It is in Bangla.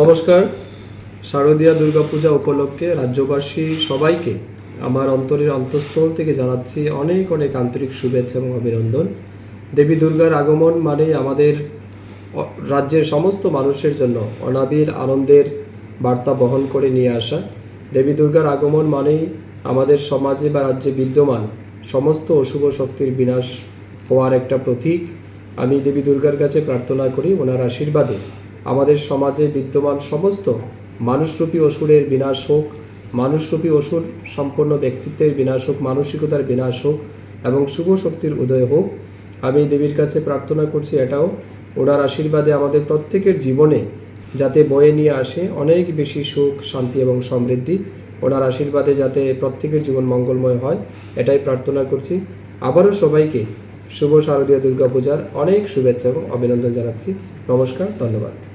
নমস্কার। শারদীয়া দুর্গাপূজা উপলক্ষে রাজ্যবাসী সবাইকে আমার অন্তরের অন্তঃস্থল থেকে জানাচ্ছি অনেক অনেক আন্তরিক শুভেচ্ছা এবং অভিনন্দন। দেবী দুর্গার আগমন মানে আমাদের রাজ্যের সমস্ত মানুষের জন্য অনাবির আনন্দের বার্তা বহন করে নিয়ে আসা। দেবী দুর্গার আগমন মানেই আমাদের সমাজে বা রাজ্যে বিদ্যমান সমস্ত অশুভ শক্তির বিনাশ হওয়ার একটা প্রতীক। আমি দেবী দুর্গার কাছে প্রার্থনা করি, ওনার আশীর্বাদে। আমাদের সমাজে বিদ্যমান সমস্ত মানুষরূপী অসুরের বিনাশ হোক, মানুষরূপী অসুর সম্পন্ন ব্যক্তিত্বের বিনাশ হোক, মানসিকতার বিনাশ হোক এবং শুভ শক্তির উদয় হোক, আমি দেবীর কাছে প্রার্থনা করছি এটাও। ওনার আশীর্বাদে আমাদের প্রত্যেকের জীবনে যাতে বয়ে নিয়ে আসে অনেক বেশি সুখ, শান্তি এবং সমৃদ্ধি, ওনার আশীর্বাদে যাতে প্রত্যেকের জীবন মঙ্গলময় হয়, এটাই প্রার্থনা করছি। আবারও সবাইকে শুভ শারদীয় দুর্গাপূজার অনেক শুভেচ্ছা এবং অভিনন্দন জানাচ্ছি। নমস্কার, ধন্যবাদ।